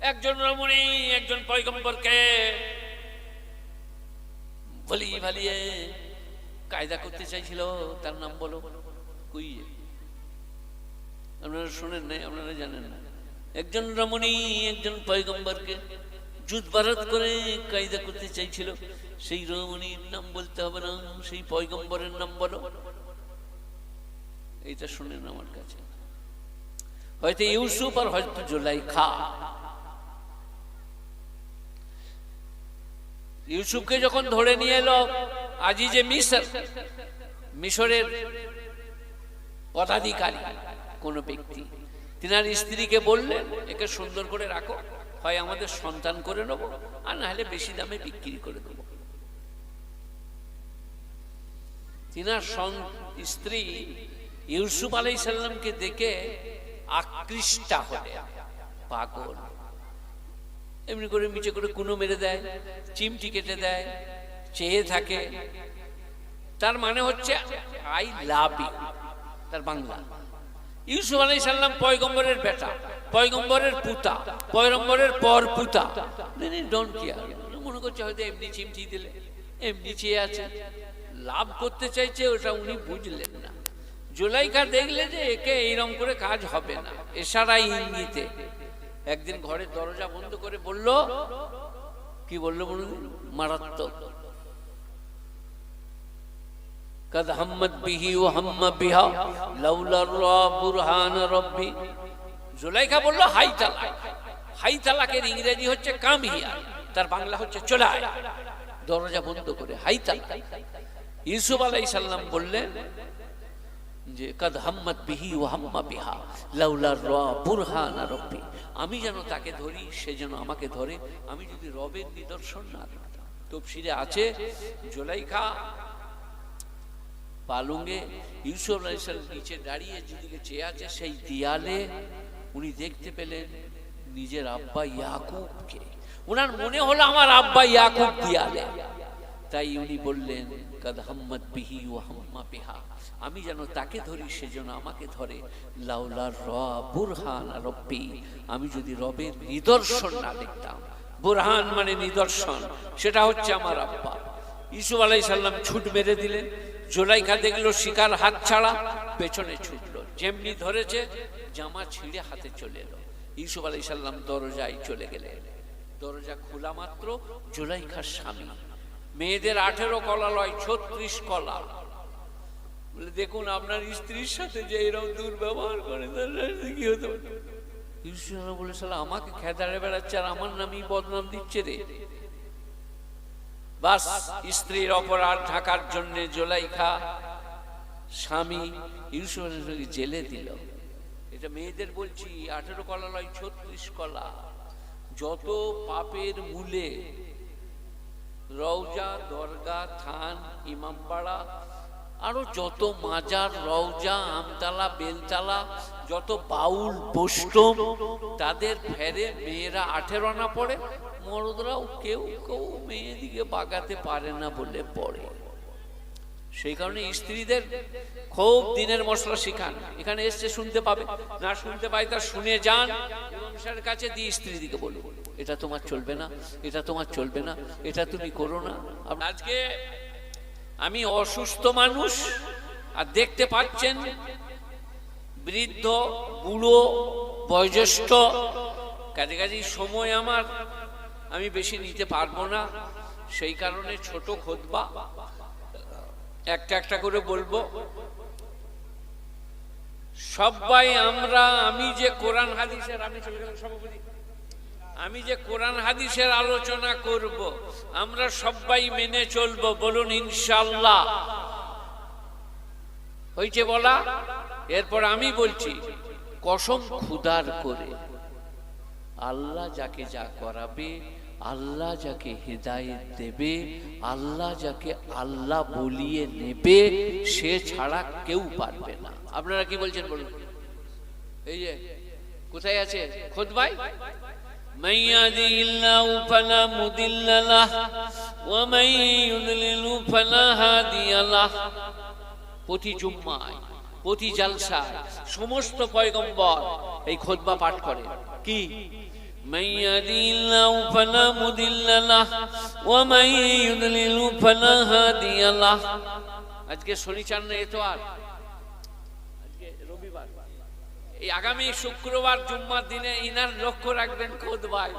একজন রমণী, একজন পয়গম্বরকে বলি ভালিয়ে কায়দা করতে চাইছিল, তার নাম বলো কুই আপনারা শোনেন নাই, আপনারা জানেন না। একজন রমণী, একজন পয়গম্বরকে যুদ্ধ ভারত করে কায়দা করতে চাইছিল, সেই রমণীর নাম বলতে হবে না, সেই পয়গম্বরের নাম বলো। এইটা শুনেন আমার কাছে। হয়তো ইউসুফ আর হয়তো জোলাইখা। ইউসুফকে যখন ধরে নিয়ে এলো, আজি যে মিশর, মিশরের পদাধিকারী কোন ব্যক্তি, তিনার স্ত্রীকে বললেন একে সুন্দর করে রাখো, হয় আমাদের সন্তান করে নেব, আর না হলে বেশি দামে বিক্রি করে দেবো। তিনার স্ত্রী ইউসুফ আলাইসাল্লামকে দেখে আকৃষ্টা হলে পাগল এমনি করে মিচে করে কুনো মেরে দেয়, চিমটি কেটে দেয়, চেয়ে থাকে। তার মানে হচ্ছে, আই লাভ ইউ। তার বাংলা। ইউসুফ আলাই সাল্লাম পয়গম্বরের বেটা, পয়গম্বরের পুতা, পয়গম্বরের পর পুতা। ডোন্ট কেয়ার মনে করছে হয়তো এমনি চিমটি দিলে, এমনি চেয়ে আছে। লাভ করতে চাইছে ওটা উনি বুঝলেন না। জুলাইকা দেখলে যে একে এইরকম করে কাজ হবে না। এশারাই ইঙ্গিতে। একদিন ঘরের দরজা বন্ধ করে বলল কি বললো বলুন মারাত্মক قد همت به وهم بها لولا الرا برهان ربي জুলাইখা বলল হাই তালাক হাই তালাকের ইংরেজি হচ্ছে কাম হিয়া তার বাংলা হচ্ছে চলে আয় দরজা বন্ধ করে হাই তালাক ইউসুফ আলাই সাল্লাম বললেন যে, কদ হাম্মত বিহি ও হাম্মা বিহা, লাউলা র বুরহান রব্বি। আমি যেন তাকে ধরি, সে যেন আমাকে ধরে। আমি যদি রবের নিদর্শন না দেখতাম তফসিরে আছে, জোলাইখা পালঙ্গে ইউসুফ আলাইসাল নিচে দাঁড়িয়ে যেদিকে চেয়ে আছে, সেই দিয়ালে উনি দেখতে পেলেন নিজের আব্বা ইয়াকুবকে। ওনার মনে হলো আমার আব্বা ইয়াকুব দিয়ালে। তাই উনি বললেন, কাদ হাম্মদ বিহি ও হাম্মা বিহা। আমি যেন তাকে ধরি, সে যেন আমাকে ধরে। লাউলার র বুরহান রব্বি, আমি যদি রবের নিদর্শন না দেখতাম। বুরহান মানে নিদর্শন, সেটা হচ্ছে আমার আব্বা। ইসুফ আলাই সাল্লাম ছুট মেরে দিলেন। জোলাইখা দেখল শিকার হাত ছাড়া, পেছনে ছুটলো। যেমনি ধরেছে, জামা ছিঁড়ে হাতে চলে এলো। ইসুফ আলাই সাল্লাম দরজায় চলে গেলেন। দরজা খোলা মাত্র জোলাইখার স্বামী। মেয়েদের আঠেরো কলা লয়, ছত্রিশ কলা। বলে, দেখুন, আপনার স্ত্রীর সাথে যে এরকম দুর্ব্যবহার করে সাথে কি হতে ইসুফ বলে সালা আমাকে খেদারে বেড়াচ্ছে আর আমার নামই বদনাম দিচ্ছে রে। বাস, স্ত্রীর অপরাধ ঢাকার জন্য জোলাইখা স্বামী ইউসুফ আলাইহিসসালামকে জেলে দিল। এটা মেয়েদের বলছি, আঠেরো কলা নয় ছত্রিশ কলা। যত পাপের মূলে রওজা, দরগা, থান, ইমামপাড়া আরও যত মাজার, রওজা, আমতলা, বেলতলা, যত বাউল, বৈষ্ণব, তাদের ফেরে মেয়েরা আঠেরো আনা পড়ে, মরদরাও কেউ কেউ মেয়ে দিকে বাগাতে পারে না বলে পড়ে। সেই কারণে স্ত্রীদের খুব দিনের মশলা শিখান। এখানে এসছে শুনতে পাবে, না শুনতে পাই তা শুনে যান। কাছে দিয়ে স্ত্রী দিকে বলুন, এটা তোমার চলবে না, এটা তোমার চলবে না, এটা তুমি করো না। আজকে আমি অসুস্থ মানুষ, আর দেখতে পাচ্ছেন বৃদ্ধ, বুড়ো, বয়োজ্যেষ্ঠ। কাজে কাজে সময় আমার, আমি বেশি নিতে পারব না। সেই কারণে ছোট খোদবা। একটা একটা করে বলব। সবাই আমরা, আমি যে কোরআন হাদিসের আমি সভাপতি আমি যে কোরআন হাদিসের আলোচনা করব, আমরা সবাই মেনে চলবো, বলুন ইনশাল্লাহ হয়েছে বলা? এরপর আমি বলছি, কসম খুদার করে, আল্লাহ যাকে যা করাবে, আল্লাহ যাকে হেদায়েত দেবে, আল্লাহ যাকে আল্লাহ বলিয়ে নেবে, সে ছাড়া কেউ পারবে না। আপনারা কি বলছেন বলুন? এই যে, কোথায় আছে? খোদ ভাই? من يهده الله فلا مضل له ومن يضلل فلا هادي له প্রতি জুম্মায় প্রতি জালসায় সমস্ত পয়গম্বর এই খোদবা পাঠ করে কি من يهدي الله فلا مضل له ومن يضلل فلا هادي له আজকে শনিচার না এতোয়ার আজকে রবিবার এই আগামী শুক্রবার জুম্মার দিনে ইনার লক্ষ্য রাখবেন খোদ ভাই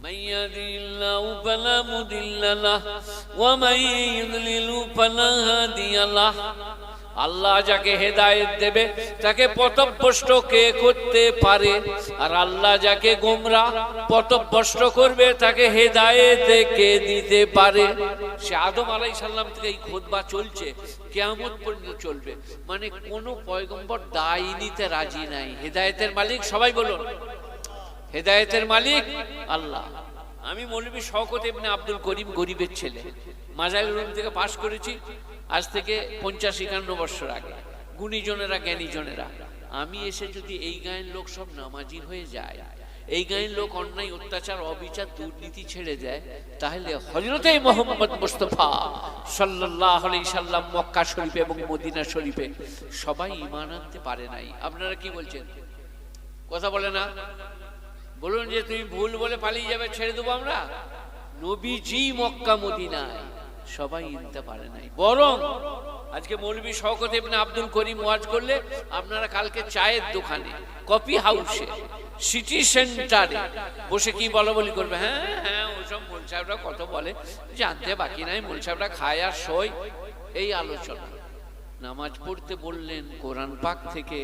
من يهدي الله فلا مضل له ومن يضلل فلا هادي له আল্লাহ যাকে হেদায়েত দেবে, তাকে পথভ্রষ্ট কে করতে পারে? আর আল্লাহ যাকে গোমরা পথভ্রষ্ট করবে, তাকে হেদায়েত কে দিতে পারে? সে আদম আলাই সাল্লাম থেকে এই খোদবা চলছে কেমন পর্যন্ত চলবে। মানে কোন পয়গম্বর দায় নিতে রাজি নাই। হেদায়েতের মালিক সবাই বলুন। হেদায়েতের মালিক আল্লাহ। আমি মৌলবী শওকত ইবনে আব্দুল করিম গরিবের ছেলে। মাজাইল রুম থেকে পাশ করেছি। আজ থেকে পঞ্চাশ একান্ন বছর আগে, গুণীজনেরা, জ্ঞানীজনেরা, আমি এসে যদি এই গায়ের লোক সব নামাজি হয়ে যায়, এই গায়ের লোক অন্যায়, অত্যাচার, অবিচার, দুর্নীতি ছেড়ে দেয়, তাহলে হজরতে মোহাম্মদ মুস্তফা সাল্লাহ সাল্লাম মক্কা শরীফে এবং মদিনা শরীফে সবাই ইমান আনতে পারে নাই। আপনারা কি বলছেন? কথা বলে না? বলুন যে তুমি ভুল বলে পালিয়ে যাবে, ছেড়ে দেবো আমরা? নবীজি মক্কা, মদিনায়। সবাই ইনতে পারে নাই। বরং আজকে মৌলবী শওকত ইবনে আব্দুল করিম ওয়াজ করলে আপনারা কালকে চায়ের দোকানে, কফি হাউসে, সিটি সেন্টারে বসে কি বলা বলি করবে? হ্যাঁ হ্যাঁ ওসব মোল সাহেবরা কত বলে, জানতে বাকি নাই, মোল সাহেবরা খায় আর সই এই আলোচনা। নামাজ পড়তে বললেন, কোরআন পাক থেকে,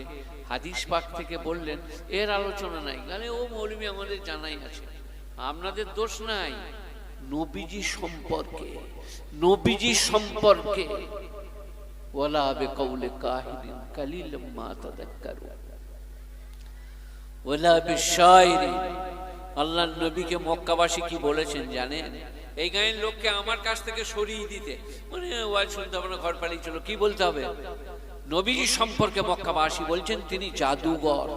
হাদিস পাক থেকে বললেন, এর আলোচনা নাই। মানে ও মৌলবী আমাদের জানাই আছে। আপনাদের দোষ নাই। নবীজি সম্পর্কে নবীজি সম্পর্কে। ওয়ালা আবে কৌলে কাহিরিন কালিলাম মা তাদাক্কারু ওয়ালা আবে শায়রি আল্লাহর নবীকে মক্কাবাসী কি বলেছেন জানেন? এই গায়ের লোককে আমার কাছ থেকে সরিয়ে দিতে। মানে ওয়াজ শুনতে হবে না, ঘর পালিয়ে চলো, কি বলতে হবে? নবীজি সম্পর্কে মক্কাবাসী বলছেন, তিনি জাদুঘর,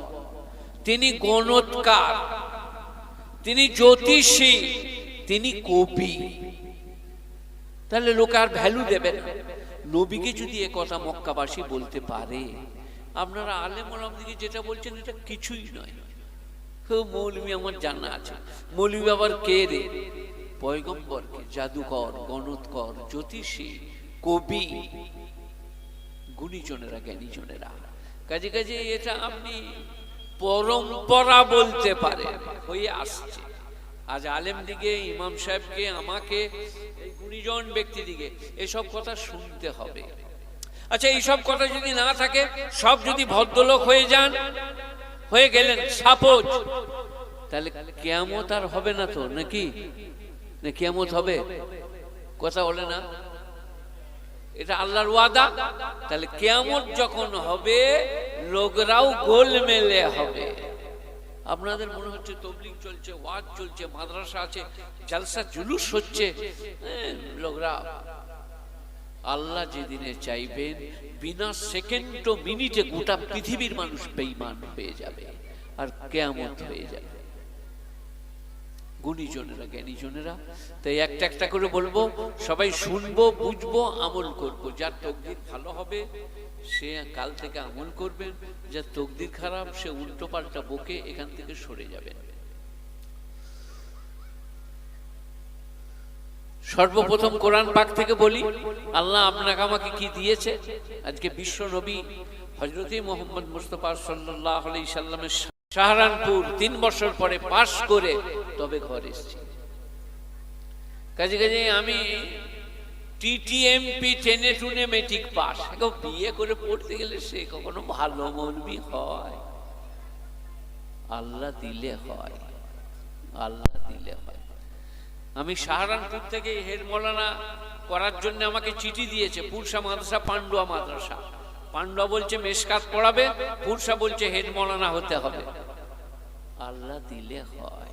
তিনি গণৎকার, তিনি জ্যোতিষী তিনি কবি তাহলে লোক আর ভ্যালু দেবে নবীকে যদি এ কথা মক্কাবাসী বলতে পারে আপনারা আলেম ওলাম দিকে যেটা বলছেন এটা কিছুই নয়। হো, মৌলবী আমার জানা আছে। মৌলবী আবার কে রে? পয়গম্বরকে জাদুকর গণৎকর জ্যোতিষী কবি। গুণীজনেরা জ্ঞানীজনেরা। কাজে কাজে এটা আপনি পরম্পরা বলতে পারেন হয়ে আসছে। আজ আলেম দিকে ইমাম সাহেবকে, আমাকে, এই গুণীজন ব্যক্তি দিকে এসব কথা শুনতে হবে। আচ্ছা এইসব কথা যদি না থাকে, সব যদি ভদ্রলোক হয়ে যান, হয়ে গেলেন, সাপোজ, তাহলে কেয়ামত আর হবে না তো, নাকি? না কেয়ামত হবে? কথা বলে না? এটা আল্লাহর ওয়াদা। তাহলে কেয়ামত যখন হবে, লোকরাও গোল মেলে হবে। আপনাদের মনে হচ্ছে তবলিক চলছে ওয়াজ চলছে মাদ্রাসা আছে জালসা জুলুস হচ্ছে। হ্যাঁ, লোকরা আল্লাহ যেদিনে চাইবেন বিনা সেকেন্ড মিনিটে গোটা পৃথিবীর মানুষ বেইমান হয়ে যাবে আর কেমন হয়ে যাবে। গুণীজনেরা, জ্ঞানীজনেরা। তাই একটা একটা করে বলব, সবাই শুনব, বুঝব, আমল করব। যার তকদির ভালো হবে, সে কাল থেকে আমল করবেন যার তকদির খারাপ, সে উল্টো পাল্টা বকে এখান থেকে সরে যাবেন সর্বপ্রথম কোরআন পাক থেকে বলি, আল্লাহ আপনাকে আমাকে কি দিয়েছে? আজকে বিশ্ব নবী হজরতি মোহাম্মদ মুস্তফা সাল্লাহ আলি সাল্লামের সাহারানপুর তিন বছর পরে পাশ করে তবে ঘর এসেছি। কাজে কাজে আমি টিটিএমপি টেনে টুনে মেট্রিক পাস বিয়ে করে পড়তে গেলে সে কখনো ভালো মৌলবি হয়। আল্লাহ দিলে হয়। আল্লাহ দিলে হয়। আমি সাহারানপুর থেকে হেড মৌলানা করার জন্য আমাকে চিঠি দিয়েছে, পুরসা মাদ্রাসা, পান্ডুয়া মাদ্রাসা। পান্ডুয়া বলছে মেশকাত পড়াবে পুরসা বলছে হেড মৌলানা হতে হবে। আল্লাহ দিলে হয়।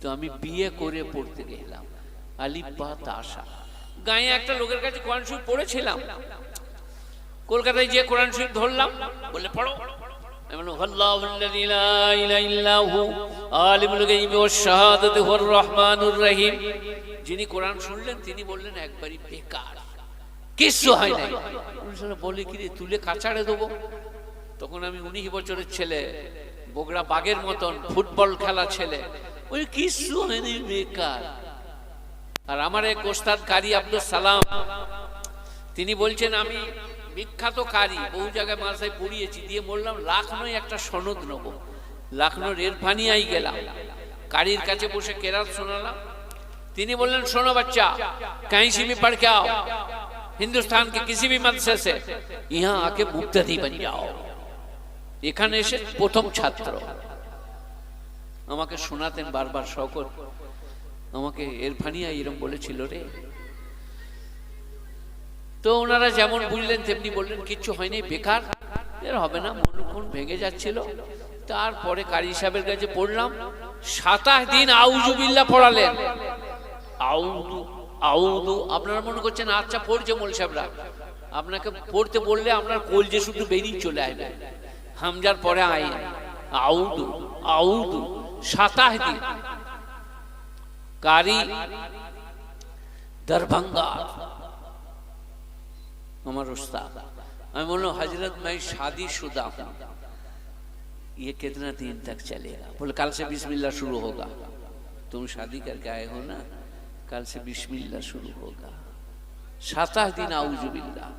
তো আমি বিয়ে করে পড়তে গেলাম। আলিব্বা তাসা গায়ে একটা লোকের কাছে কোরআন শরীফ পড়েছিলাম। কলকাতায় যে কোরআন শরীফ ধরলাম বলে পড়ো। আমি বললাম, "আল্লাহু আল্লাযী লা ইলাহা ইল্লা হু, আলিমুল গায়বি ওয়াশ শাহাদাতি হুয়ার রহমানুর রহিম। যিনি কোরআন শুনলেন তিনি বললেন একবারই বেকার। কিছু হয় নাই। বলি কি রে, তুলে কাছাড়ে দেবো। তখন আমি উনিশ বছরের ছেলে, বগড়া বাঘের মতন ফুটবল খেলা ছেলে। ওই কিচ্ছু হয়নি বেকার। আর আমার এক ওস্তাদ কারি আব্দুল সালাম, তিনি বলছেন, আমি বিখ্যাত কারি, বহু জায়গায় মাসায় পড়িয়েছি, দিয়ে বললাম লাখনৌ একটা সনদ নেব। লাখনোর ফানিয়াই গেলাম। কারির কাছে বসে কেরাত শোনালাম। তিনি বললেন, শোনো বাচ্চা, কাঁইসি মে পড় আও हिंदुस्तान के किसी भी मदरसे से यहाँ आके मुक्तदी बन जाओ এখানে এসে প্রথম ছাত্র আমাকে শোনাতেন বারবার শকত আমাকে এরফানিয়া এরম বলেছিল রে তো ওনারা যেমন বুঝলেন তেমনি বললেন কিচ্ছু হয়নি বেকার এর হবে না মন ভেঙে যাচ্ছিল তারপরে কারি সাহেবের কাছে পড়লাম সাতাশ দিন আউজুবিল্লা পড়ালেন আউদু আউদু আপনারা মনে করছেন আচ্ছা পড়ছে মোল সাহেবরা আপনাকে পড়তে বললে আপনার কলজে শুধু বেরিয়ে চলে আসবে হামজার পরে আইন আউদু আউদু সাতাশ দিন কারি দরভঙ্গা আমার उस्ताद मैं बोलो हजरत मैं शादी शुदा हूँ ये कितना दिन तक चलेगा बोले कल से बिस्मिल्लाह शुरू होगा तुम शादी करके आए हो ना कल से बिस्मिल्लाह शुरू होगा সাতাশ দিন আউজুবিল্লাহ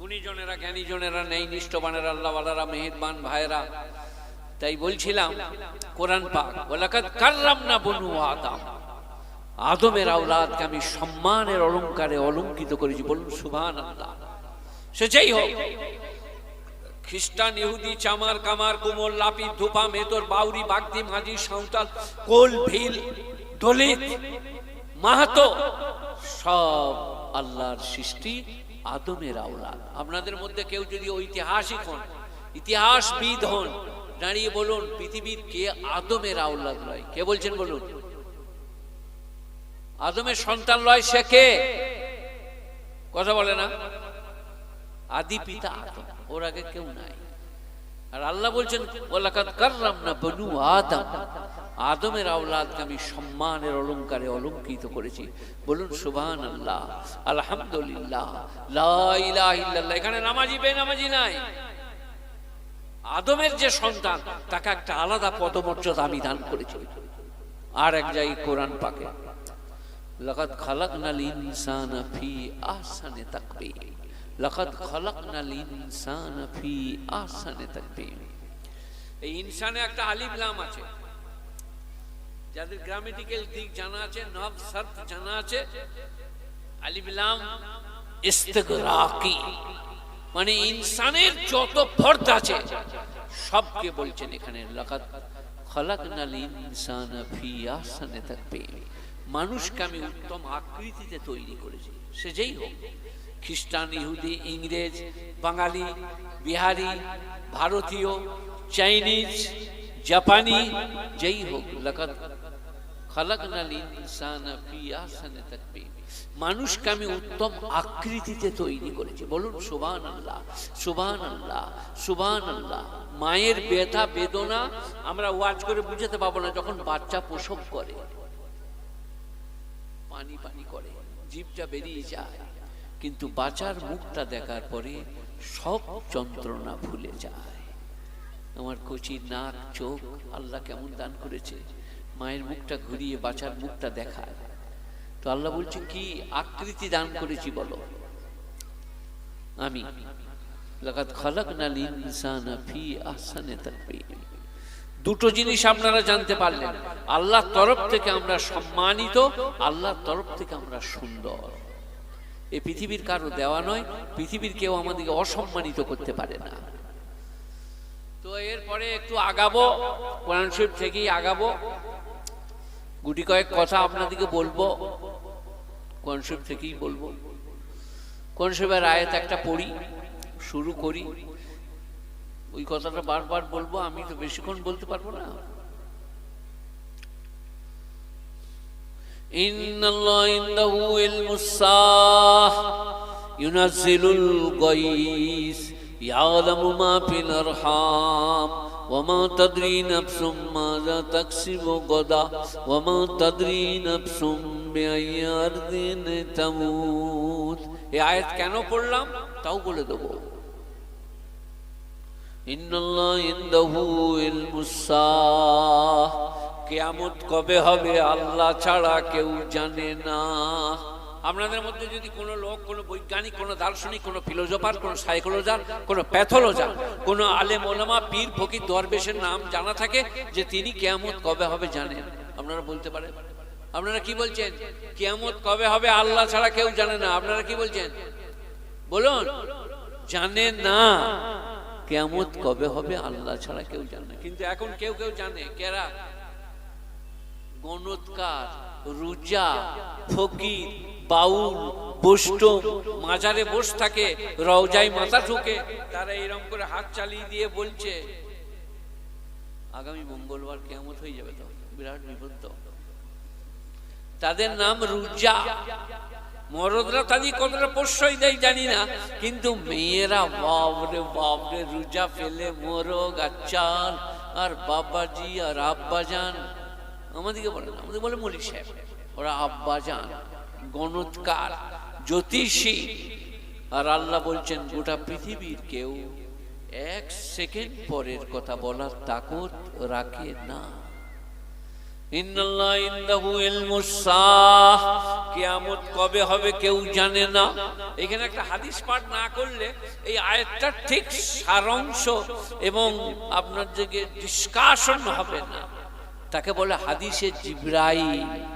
গুণীজনেরা জ্ঞানীজনেরা নেই নিষ্ঠবানেরা আল্লাহওয়ালারা মেহেরবান ভাইরা তাই বলছিলাম কোরআন পাক ওলাকাত কাররাম না বনু আদম আদমের আওলাদকে আমি সম্মানের অলংকারে অলঙ্কিত করেছি বলুন সুভান আল্লাহ সে যেই হোক খ্রিস্টান ইহুদি চামার কামার কুমল লাপি ধুপা মেতর বাউরি বাগদি মাঝি সাঁওতাল কোল ভিল দলিত মাহাতো সব আল্লাহর সৃষ্টি আদমের আওলাদ। আপনাদের মধ্যে কেউ যদি ঐতিহাসিক হন, ইতিহাসবিদ হন, দাঁড়িয়ে বলুন পৃথিবীর কে আদমের আওলাদ নয় কে বলছেন বলুন? আদমের সন্তান লয় সে কে? কথা বলে না? আদি পিতা আদম, ওর আগে কেউ নাই। আর আল্লাহ বলছেন ওলাকাত কাররাম না বনু আদম। আদমের আওলাদকে আমি সম্মানের অলঙ্কারে অলঙ্কৃত করেছি। বলুন সুবহান আল্লাহ আলহামদুলিল্লাহ লাহ এখানে নামাজি, বেনামাজি নাই। আদমের যে সন্তান, তাকে একটা আলাদা পদমর্যাদা আমি দান করেছি। আর এক যাই কোরআন পাকে। লকত খালাকনাল ইনসানা ফি আহসানে তাকবীর। লকত খালাকনাল ইনসানা ফি আহসানে তাকবীর। এই ইনসানে একটা আলিফ লাম আছে। যাদের গ্রামেটিক্যাল দিক জানা আছে নব সর্ফ জানা আছে, আলিফ লাম, ইস্তিগরাকি। মানে ইনসানের যত ফর্দ আছে, সবকে বলছেন এখানে লাকাত খালাকনাল ইনসানা ফি আহসানি তাকবীর। মানুষকে আমি উত্তম আকৃতিতে তৈরি করেছি, সে যেই হোক। খ্রিস্টান, ইহুদি, ইংরেজ, বাঙালি, বিহারি, ভারতীয়, চাইনিজ, জাপানি, যেই হোক লাকাত মানুষকে আমি উত্তম আকৃতিতে তৈরি করেছি। বলুন সুবান আল্লাহ সুবান আল্লাহ সুবান আল্লাহ মায়ের ব্যথা, বেদনা আমরা ওয়াজ করে বুঝাতে পাবো না যখন বাচ্চা প্রসব করে। পানি পানি করে, জীবটা বেরিয়ে যায়। কিন্তু বাচ্চার মুখটা দেখার পরে সব যন্ত্রণা ভুলে যায়। আমার কচি নাক, চোখ আল্লাহ কেমন দান করেছে। মায়ের মুখটা ঘুরিয়ে বাচ্চার মুখটা দেখায়। তো আল্লাহ বলছে, কি আকৃতি দান করেছি বলো? আমি দুটো জিনিস আপনারা জানতে পারলেন। আল্লাহর তরফ থেকে আমরা সম্মানিত, আল্লাহর তরফ থেকে আমরা সুন্দর। এই পৃথিবীর কারও দেওয়া নয়, পৃথিবীর কেউ আমাদেরকে অসম্মানিত করতে পারে না। তো এরপরে একটু আগাবো, কোরআন শরীফ থেকেই আগাবো। গুটি কয়েক কথা আপনাদেরকে বলবো কোরআন শরীফ থেকেই বলবো কোরআন শরীফের আয়াত একটা পড়ি শুরু করি ওই কথাটা বারবার বলবো আমি তো বেশিক্ষণ বলতে পারবো না إن الله عنده علم الساعة ينزل الغيث يعلم ما في الأرحام وما تدري نفس ماذا تكسب غدا وما تدري نفس بأي أرض تموت এই আয়াত কেন পড়লাম তাও বলে দেবো ইন্নাল্লাহ ইনদাহু ইলমুসাহ কিয়ামত কবে হবে আল্লাহ ছাড়া কেউ জানে না আপনাদের মধ্যে যদি কোনো লোক, কোনো বৈজ্ঞানিক, কোনো দার্শনিক, কোনো ফিলোজফার কোনো সাইকোলজার, কোনো প্যাথোলজার, কোনো আলে ওলামা, পীর, ফকির, দরবেশের নাম জানা থাকে যে তিনি কেয়ামত কবে হবে জানেন। আপনারা বলতে পারেন? আপনারা কি বলছেন? কেয়ামত কবে হবে আল্লাহ ছাড়া কেউ জানে না। আপনারা কি বলছেন? বলুন। জানে না। কেয়ামত কবে হবে আল্লাহ ছাড়া কেউ জানে না। কিন্তু এখন কেউ কেউ জানে কেরা? গণৎকার, রুজা, ফকির বাউল বৈষ্ণব মাজারে বস থাকে, রওজায় মাথা ঠুকে তারা এরকম করে হাত চালিয়ে দিয়ে বলছে, আগামী মঙ্গলবার কেমন হয়ে যাবে তো, বিরাট বিপদ তাদের নাম রুজা। মরদরা তাদের কতটা প্রশ্রয় দেয় জানি না, কিন্তু মেয়েরা বাবরে বাবরে রুজা ফেলে মোরগ আর চাল আর বাবাজি আর আব্বাজান। আমাদেরকে বলে আমাদের বলে মলিক সাহেব, ওরা আব্বাজান। গণৎকার, জ্যোতিষী। আর আল্লাহ বলছেন, গোটা পৃথিবীর কেউ এক সেকেন্ড পরের কথা বলার তাকত রাখে না। কিয়ামত কবে হবে কেউ জানে না। এখানে একটা হাদিস পাঠ না করলে এই আয়াতটার ঠিক সারাংশ এবং আপনার যে ডিসকাশন হবে না। তাকে বলে হাদিসে জিব্রাইল।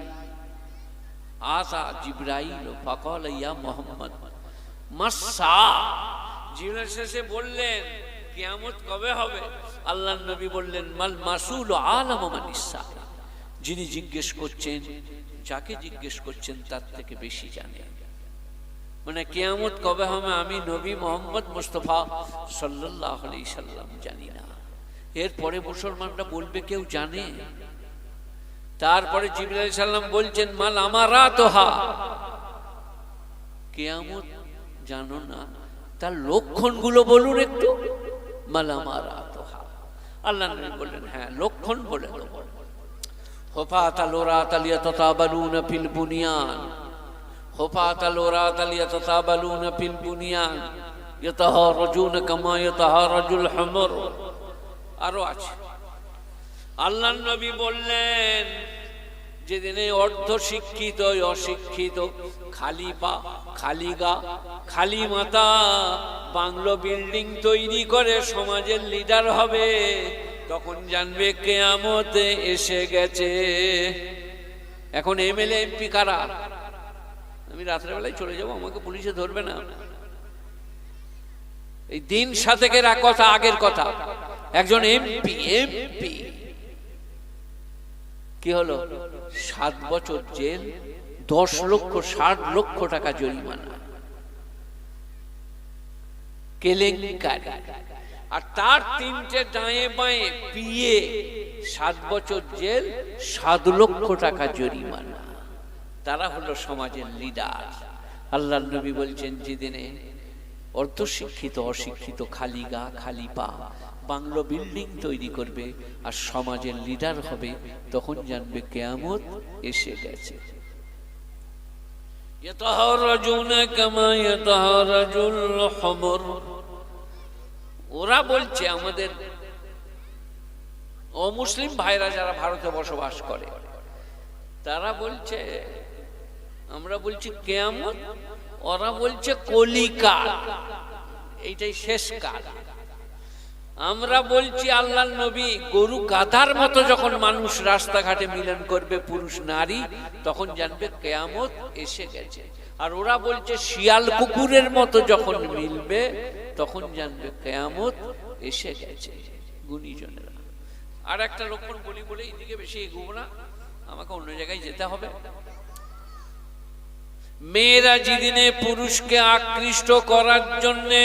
আসা জিব্রাইল ফাকাল ইয়া মুহাম্মদ। মাসা জিব্রাইল শেষে বললেন, কিয়ামত কবে হবে? আল্লাহর নবী বললেন, মাল মাসুল আলাম মানিসা যিনি জিজ্ঞেস করছেন, যাকে জিজ্ঞেস করছেন, তার থেকে বেশি জানে। মানে কেয়ামত কবে হবে আমি নবী মোহাম্মদ মুস্তফা সাল্লাহ আলি সাল্লাম জানি না। এরপরে মুসলমানরা বলবে, কেউ জানে? তারপরে জিবরাইল সাল্লাম বলছেন, মাল আমারা তোহা কেয়ামত জানো না, তার লক্ষণগুলো বলুন একটু। মাল আমার তোহা আল্লাহ বললেন হ্যাঁ লক্ষণ বলে হোফাতা লোরা তালিয়া তালিয়া ততাবালুন রজুল হামর। আরও আছে। আল্লাহ নবী বললেন, যেদিনে অর্ধ শিক্ষিত অশিক্ষিত, খালি পা, খালি গা, খালি মাথা, বাংলো বিল্ডিং তৈরি করে সমাজের লিডার হবে, তখন জানবে কেয়ামতে এসে গেছে। এখন এমএলএ, এমপি কারা? আমি রাত্রেবেলায় চলে যাব, আমাকে পুলিশে ধরবে না। এই দিন সাতেকের এক কথা, আগের কথা। একজন এমপি এমপি। কি হলো? সাত বছর জেল, দশ লক্ষ, ষাট লক্ষ টাকা জরিমানা। কেলেঙ্কারি। আর তার তিনটে ডায়ে বাঁয়ে পিয়ে সাত বছর জেল, সাত লক্ষ টাকা জরিমানা। তারা হলো সমাজের লিডার আল্লাহ নবী বলছেন, যেদিনে অর্ধশিক্ষিত, অশিক্ষিত, খালি গা, খালি পা বাংলো বিল্ডিং তৈরি করবে আর সমাজের লিডার হবে, তখন জানবে কেয়ামত এসে গেছে। ওরা বলছে, আমাদের অমুসলিম ভাইরা যারা ভারতে বসবাস করে, তারা বলছে, আমরা বলছি, কেয়ামত? ওরা বলছে কলিকা এইটাই শেষ কাল। আমরা বলছি আল্লাহ নবী গরু গাধার মতো যখন মানুষ রাস্তাঘাটে মিলন করবে, পুরুষ নারী, তখন জানবে কেয়ামত এসে গেছে। আর ওরা বলছে শিয়াল কুকুরের মতো যখন মিলবে, তখন জানবে কেয়ামত এসে গেছে। গুণীজনেরা। আর একটা লক্ষণ বলি বলে এদিকে বেশি এগোবো না, আমাকে অন্য জায়গায় যেতে হবে। মেয়েরা যেদিনে পুরুষকে আকৃষ্ট করার জন্যে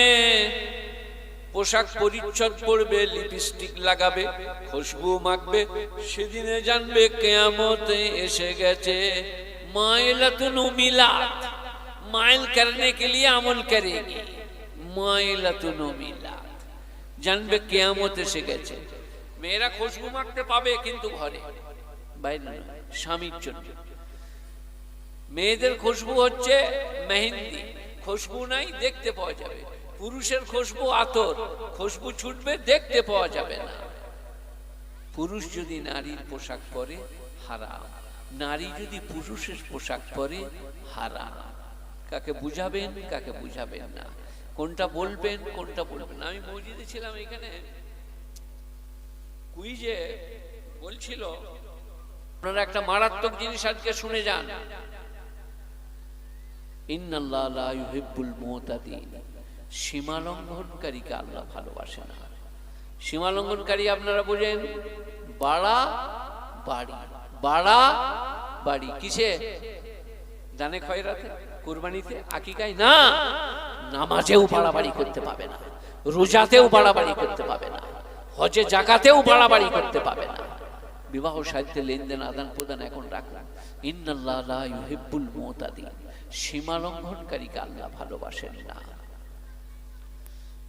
পোশাক পরিচ্ছদ পরবে লিপস্টিক লাগাবে, খুশবু মাখবে, সেদিনে জানবে কেয়ামতে এসে গেছে। মাইলাতুন মিলাদ। মাইল করনে কে লিয়ে আমল করেগি? মাইলাতুন মিলাদ। জানবে কেয়ামত এসে গেছে। মেয়েরা খুশবু মাখতে পাবে কিন্তু ঘরে। স্বামীর জন্য। মেয়েদের খুশবু হচ্ছে মেহেন্দি। খুশবু নাই, দেখতে পাওয়া যাবে। পুরুষের খুশবু আতর, খুশবু ছুটবে, দেখতে পাওয়া যাবে না। পুরুষ যদি নারীর পোশাক পরে, হারাম। নারী যদি পুরুষের পোশাক পরে, হারাম। কাকে বুঝাবেন কাকে বুঝাবেন না। কোনটা বলবেন কোনটা বলবেন আমি মসজিদে ছিলাম এখানে। কুইজে বলছিল, আপনারা একটা মারাত্মক জিনিস আজকে শুনে যান। ইন্নাল্লাহ লা ইউহিব্বুল মুতাদিন। সীমা লঙ্ঘনকারীকে আল্লাহ ভালোবাসে না। সীমা লঙ্ঘনকারী আপনারা বোঝেন? বাড়া, বাড়ি। বাড়া, বাড়ি। কিসে? দানে খয়রাতে? কুরবানিতে? আকিকায়? না। নামাজেও বাড়াবাড়ি করতে পাবে না। রোজাতেও বাড়াবাড়ি করতে পাবে না। হজে, জাকাতেও বাড়াবাড়ি করতে পাবে না। বিবাহ সাহিত্যে লেনদেন, আদান প্রদান এখন রাখলাম ইন্নাল্লাহ ইউহিব্বুল মুতাদিন। সীমা লঙ্ঘনকারীকে আল্লাহ ভালোবাসেন না।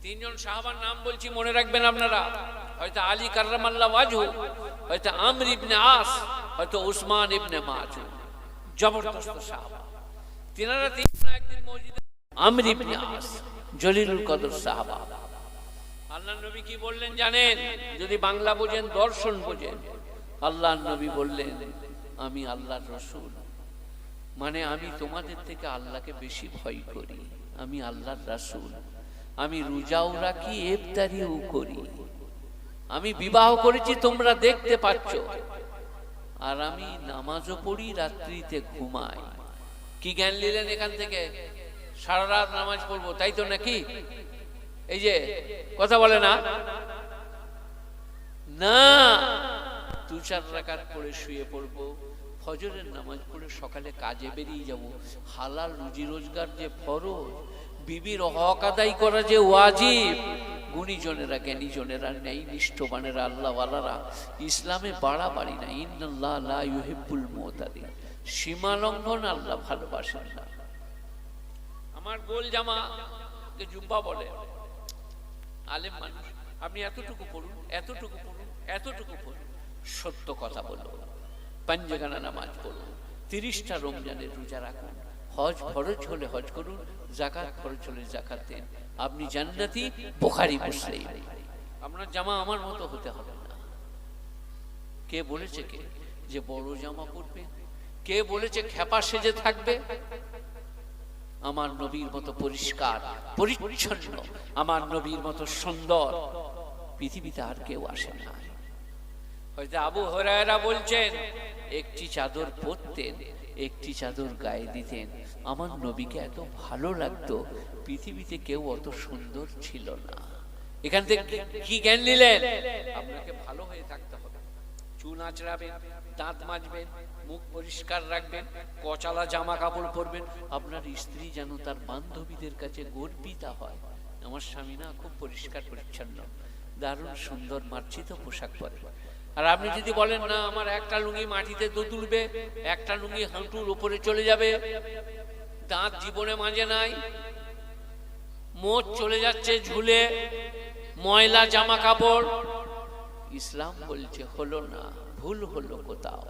তিনজন সাহাবার নাম বলছি, মনে রাখবেন আপনারা। হয়তো আলী কার্রামাল্লাহ ওয়াজহু, হয়তো আমর ইবনে আস, হয়তো উসমান ইবনে মাজু। জবরদস্ত সাহাবা। তিনারা তিনজন একদিন মসজিদে আমর ইবনে আস, জলিলুল কদর সাহাবা। আল্লাহ নবী কি বললেন জানেন? যদি বাংলা বোঝেন, দর্শন বোঝেন। আল্লাহ নবী বললেন, আমি আল্লাহর রসুল। মানে আমি তোমাদের থেকে আল্লাহকে বেশি ভয় করি। আমি আল্লাহর রাসূল। আমি রোজাও রাখি, ইফতারিও করি। আমি বিবাহ করেছি, তোমরা দেখতে পাচ্ছ। আর আমি নামাজও পড়ি, রাত্রিতে ঘুমাই। কি জ্ঞান নিলেন এখান থেকে? সারা রাত নামাজ পড়ব, তাই তো নাকি? এই যে, কথা বলে না? না দু চার রাকাত পড়ে শুয়ে পড়ব, ফজরের নামাজ পড়ে সকালে কাজে বেরিয়ে যাব। হালাল রুজি রোজগার যে ফরজ বিবির হক আদায় করা যে ওয়াজিব, গুণীজনেরা, জ্ঞানীজনেরা নেই নিষ্ঠবানেরা আল্লাহওয়ালারা, ইসলামে বাড়াবাড়ি না। ইন্নাল্লাহ লা ইউহিব্বুল সীমা লঙ্ঘন আল্লাহ ভালোবাসেন না। আমার গোল জামা কে বলে। আলেম মানুষ, আপনি এতটুকু পড়ুন এতটুকু পড়ুন এতটুকু পড়ুন। সত্য কথা বলুন। পাঞ্জাগানা নামাজ পড়ুন। তিরিশটা রমজানের রোজা রাখুন। হজ খরচ হলে হজ করুন জাকাত খরচ হলে জাকাত দেন। আপনি জান্নাতি বোখারি, মুসলিম। আপনার জামা আমার মতো হতে হবে না। কে বলেছে কে? যে বড় জামা পরবে। কে বলেছে খেপা সেজে থাকবে? আমার নবীর মতো পরিষ্কার, পরিচ্ছন্ন, আমার নবীর মতো সুন্দর পৃথিবীতে আর কেউ আসে না। হয়তো আবু হরায়রা বলছেন, একটি চাদর পরতেন, একটি চাদর গায়ে দিতেন। আমার নবীকে এত ভালো লাগতো, পৃথিবীতে কেউ অত সুন্দর ছিল না। এখান থেকে কি জ্ঞান নিলেন? আপনাকে ভালো হয়ে থাকতে হবে। চুল আঁচড়াবেন, দাঁত মাজবেন, মুখ পরিষ্কার রাখবেন, কচালা জামা কাপড় পরবেন। আপনার স্ত্রী যেন তার বান্ধবীদের কাছে গর্বিতা হয়। আমার স্বামী না খুব পরিষ্কার পরিচ্ছন্ন, দারুণ সুন্দর মার্জিত পোশাক পরে। আর আপনি যদি বলেন, না, আমার একটা লুঙ্গি মাটিতে দোদুলবে একটা লুঙ্গি হাঁটুর উপরে চলে যাবে। দাঁত জীবনে মাঝে নাই। মোট চলে যাচ্ছে ঝুলে ময়লা জামা কাপড় ইসলাম বলছে, হলো না, ভুল হলো কোথাও।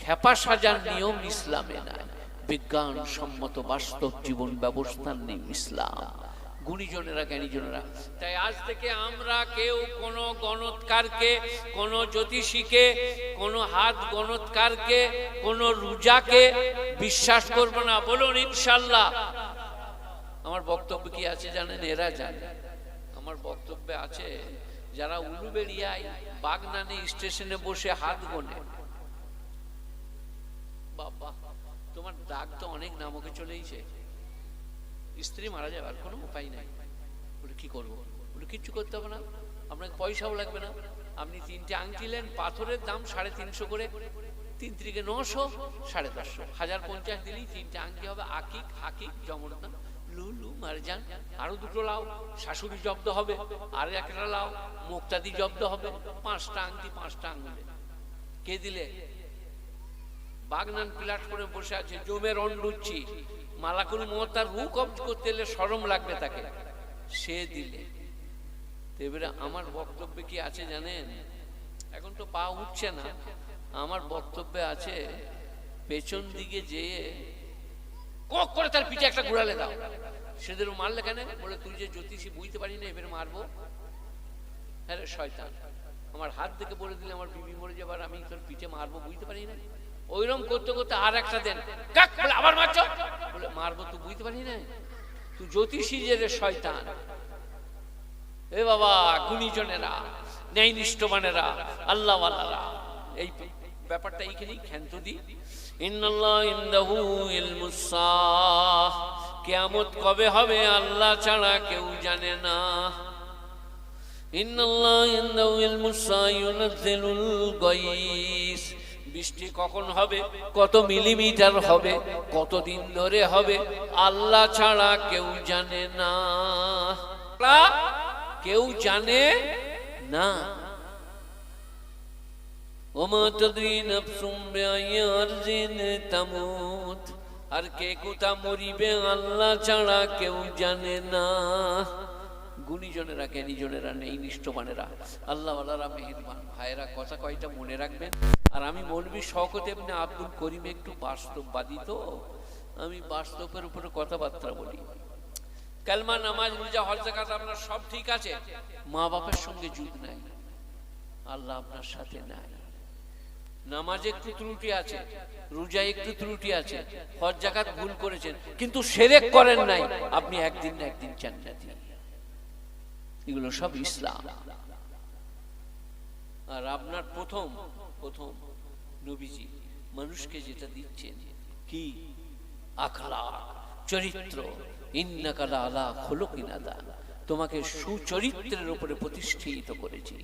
খেপা সাজার নিয়ম ইসলামে নাই। বিজ্ঞান সম্মত বাস্তব জীবন ব্যবস্থা নেই ইসলাম। গুণীজনেরা, জ্ঞানীজনেরা। তাই আজ থেকে আমরা কেউ কোনো গণৎকারকে, কোনো জ্যোতিষীকে, কোনো হাত গণৎকারকে, কোনো রুজাকে বিশ্বাস করব না। বলুন, ইনশাল্লাহ। আমার বক্তব্য কি আছে জানেন? এরা জানে। আমার বক্তব্যে আছে, যারা উলুবেড়িয়ায়, বাগনানি স্টেশনে বসে হাত গোনে। বাবা, তোমার দাগ তো অনেক নামকে চলেইছে। স্ত্রী মারা যাবার কোনো উপায় নাই। বলে, কি করব? বলে, কিচ্ছু করতে হবে না। আপনাকে পয়সাও লাগবে না। আপনি তিনটে আংটি নেন, পাথরের দাম সাড়ে তিনশো করে। তিন তিরিকে নশো, সাড়ে চারশো হাজার পঞ্চাশ দিলেই তিনটে আংটি হবে, আকিক, হাকিক জমরনা লুলু, মারজান। আরও দুটো লাও, শাশুড়ি জব্দ হবে, আর একটা লাও, মুক্তাদি জব্দ হবে। পাঁচটা আংটি, পাঁচটা আঙুলে। কে দিলে? বাগনান প্ল্যাটফর্মে বসে আছে জমের অন্ডুচ্ছি মালাকুল মহতার রু কবজ করতে এলে সরম লাগবে তাকে। সে দিলে। এবারে আমার বক্তব্যে কি আছে জানেন? এখন তো পা উঠছে না। আমার বক্তব্যে আছে, পেছন দিকে যেয়ে কক করে তার পিঠে একটা ঘুরালে দাও। সেদের মারলে কেন? বলে, তুই যে জ্যোতিষী, বুঝতে পারি না, এবারে মারবো। হ্যাঁ শয়তান। আমার হাত দেখে বলে দিলে, আমার বিবি মরে যাবার, আমি তোর পিঠে মারবো, বুঝতে পারি না। ওইরকম করতে করতে আর একটা দেন আবার মারছ? বলে, মারবো, তুই বুঝতে পারি না? তুই জ্যোতিষী যে শয়তান। এ বাবা, গুণীজনেরা, ন্যায়নিষ্ঠবানেরা, আল্লাহওয়ালারা, এই ব্যাপারটা এইখানেই ক্ষান্ত দিই। কিয়ামত কবে হবে আল্লাহ ছাড়া কেউ জানে না। ইন্নাল্লাহ ইন্দাহু ইলমুস ইউনাজ্জিলুল গায়স বৃষ্টি কখন হবে? কত মিলিমিটার হবে? কতদিন ধরে হবে? আল্লাহ ছাড়া কেউ জানে না। কেউ জানে না। আর কে কোথা মরিবে? আল্লাহ ছাড়া কেউ জানে না। গুণীজনেরা জ্ঞানীজনেরা নেই, নিষ্ঠবানেরা। আল্লাহ আল্লাহরা মেহেরবান। ভাইয়েরা, কথা কয়টা মনে রাখবেন? আর আমি মৌলবী শওকত এমনি আব্দুল করিম একটু বাস্তববাদী তো? আমি বাস্তবের উপরে কথাবার্তা বলি। কালমা, নামাজ, রোজা, হজ জাকাত আপনার সব ঠিক আছে। মা বাপের সঙ্গে যুগ নাই। আল্লাহ আপনার সাথে নাই। নামাজে একটু ত্রুটি আছে রোজা একটু ত্রুটি আছে, হজ জাকাত ভুল করেছেন, কিন্তু সেরেক করেন নাই। আপনি একদিন না একদিন জান্নাতি। এগুলো সব ইসলাম। আর আপনার প্রথম প্রথম নবীজি মানুষকে যেটা দিচ্ছেন, কি? আখলা চরিত্র। ইন্নাকালা আলা দান তোমাকে সুচরিত্রের উপরে প্রতিষ্ঠিত করেছি,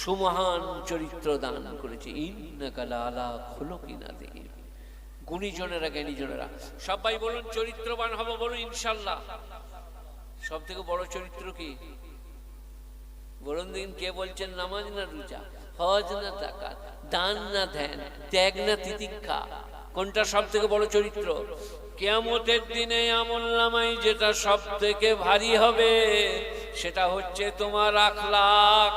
সুমহান চরিত্র দান করেছি। গুণীজনেরা জ্ঞানীজনেরা সবাই বলুন, চরিত্রবান হব বলুন ইনশাল্লাহ। সব থেকে বড় চরিত্র কি? বলুন দিন কে বলছেন, নামাজ না রোজা, হজ না টাকা দান না ধ্যান, ত্যাগ না তিতিক্ষা, কোনটা সব থেকে বড় চরিত্র? কেয়ামতের দিনে আমল নামাই যেটা সব থেকে ভারী হবে, সেটা হচ্ছে তোমার আখলাখ।